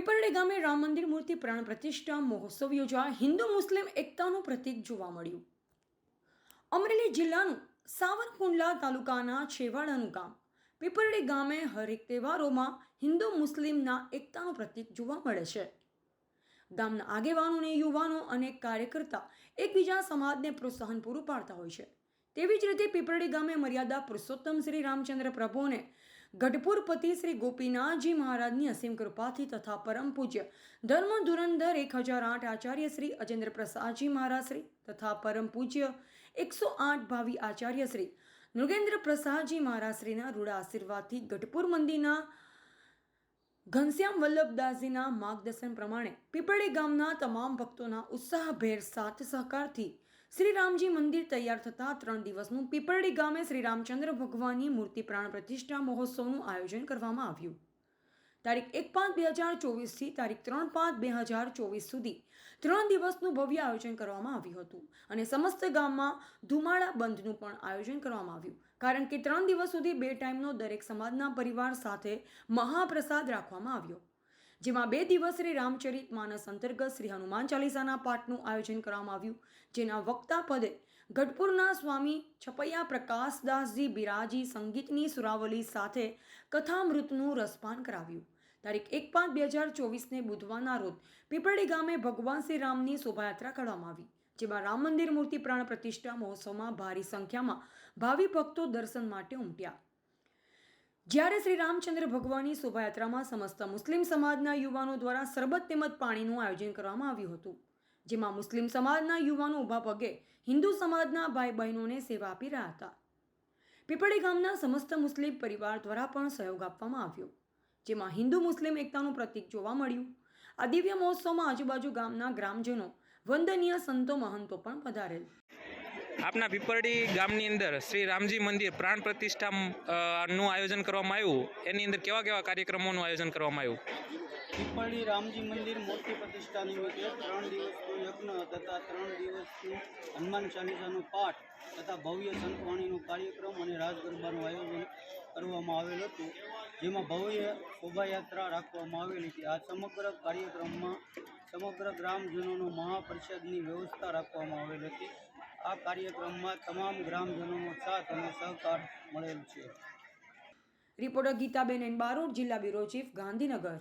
પીપરડે ગામે રામ મંદિર મૂર્તિ પ્રાણ પ્રતિષ્ઠા મહોત્સવ યોજાયો હિન્દુ મુસ્લિમ એકતાનું પ્રતીક જોવા મળ્યું. અમરેલી જિલ્લાનું સાવરકુંડલા તાલુકાના છેવાડાનું ગામ. પીપરડી ગામે હરેક તહેવારોમાં હિન્દુ મુસ્લિમના એકતાનું પ્રતીક જોવા મળે છે. ગામના આગેવાનો અને યુવાનો અને કાર્યકર્તા એકબીજા સમાજને પ્રોત્સાહન પૂરું પાડતા હોય છે. તેવી જ રીતે પીપરડી ગામે મર્યાદા પુરુષોત્તમ શ્રી રામચંદ્ર પ્રભુને ગઢપુરપતિ શ્રી ગોપીનાથજી મહારાજની અસીમ કૃપાથી તથા પરમ પૂજ્ય ધર્મ ધુરંધર એક હજાર આઠ આચાર્ય શ્રી અજેન્દ્ર પ્રસાદજી મહારાજ તથા પરમ પૂજ્ય એકસો આઠ ભાવિ આચાર્ય શ્રી નૃગેન્દ્ર પ્રસાદજી મહારાજ રૂડા આશીર્વાદથી ગઢપુર મંદિરના ઘનશ્યામ વલ્લભદાસજીના માર્ગદર્શન પ્રમાણે પીપળી ગામના તમામ ભક્તોના ઉત્સાહભેર સાથ સહકારથી શ્રી રામજી મંદિર તૈયાર થતાં ત્રણ દિવસનું પીપરડી ગામે શ્રી રામચંદ્ર ભગવાનની મૂર્તિ પ્રાણ પ્રતિષ્ઠા મહોત્સવનું આયોજન કરવામાં આવ્યું. તારીખ એક પાંચ બે હજાર ચોવીસથી તારીખ ત્રણ પાંચ બે હજાર ચોવીસ સુધી ત્રણ દિવસનું ભવ્ય આયોજન કરવામાં આવ્યું હતું અને સમસ્ત ગામમાં ધુમાડા બંધનું પણ આયોજન કરવામાં આવ્યું. કારણ કે ત્રણ દિવસ સુધી બે ટાઈમનો દરેક સમાજના પરિવાર સાથે મહાપ્રસાદ રાખવામાં આવ્યો. જેમાં બે દિવસ શ્રી રામચરિત માનસ અંતર્ગત શ્રી હનુમાન ચાલીસાના પાઠનું આયોજન કરવામાં આવ્યું. જેના વક્તા પદે ગઢપુરના સ્વામી છપૈયા પ્રકાશદાસજી બિરાજી સંગીતની સુરાવલી સાથે કથામૃતનું રસપાન કરાવ્યું. તારીખ એક પાંચ બે હજાર ચોવીસને બુધવારના રોજ પીપળી ગામે ભગવાન શ્રી રામની શોભાયાત્રા કાઢવામાં આવી, જેમાં રામ મંદિર મૂર્તિ પ્રાણ પ્રતિષ્ઠા મહોત્સવમાં ભારી સંખ્યામાં ભાવિ ભક્તો દર્શન માટે ઉમટ્યા. જ્યારે શ્રી રામચંદ્ર ભગવાનની શોભાયાત્રામાં સમસ્ત મુસ્લિમ સમાજના યુવાનો દ્વારા સરબત તેમજ પાણીનું આયોજન કરવામાં આવ્યું હતું, જેમાં મુસ્લિમ સમાજના યુવાનો ઊભા પગે હિન્દુ સમાજના ભાઈ બહેનોને સેવા આપી રહ્યા હતા. પીપળી ગામના સમસ્ત મુસ્લિમ પરિવાર દ્વારા પણ સહયોગ આપવામાં આવ્યો, જેમાં હિન્દુ મુસ્લિમ એકતાનું પ્રતીક જોવા મળ્યું. આ દિવ્ય મહોત્સવમાં આજુબાજુ ગામના ગ્રામજનો વંદનીય સંતો મહંતો પણ પધારેલ. આપના પીપરડી ગામની અંદર શ્રી રામજી મંદિર પ્રાણ પ્રતિષ્ઠા નું આયોજન કરવામાં આવ્યું. એની અંદર કેવા કેવા કાર્યક્રમોનું આયોજન કરવામાં આવ્યું? પીપળી રામજી મંદિર મૂર્તિ પ્રતિષ્ઠા નિમિત્તે ત્રણ દિવસનો યજ્ઞ તથા ત્રણ દિવસનું હનુમાન ચાલીસાનું પાઠ તથા ભવ્ય સંતવાણીનો કાર્યક્રમ અને રાસ ગરબાનું આયોજન કરવામાં આવેલ હતું. જેમાં ભવ્ય શોભાયાત્રા રાખવામાં આવેલી હતી. આ સમગ્ર કાર્યક્રમમાં સમગ્ર ગ્રામજનોનો મહાપરિષદની વ્યવસ્થા રાખવામાં આવેલ હતી. આ કાર્યક્રમમાં તમામ ગ્રામજનોનો સાથ અને સહકાર મળેલ છે. રિપોર્ટર ગીતાબેન એન બારોટ જિલ્લા બ્યુરો ચીફ, ગાંધીનગર.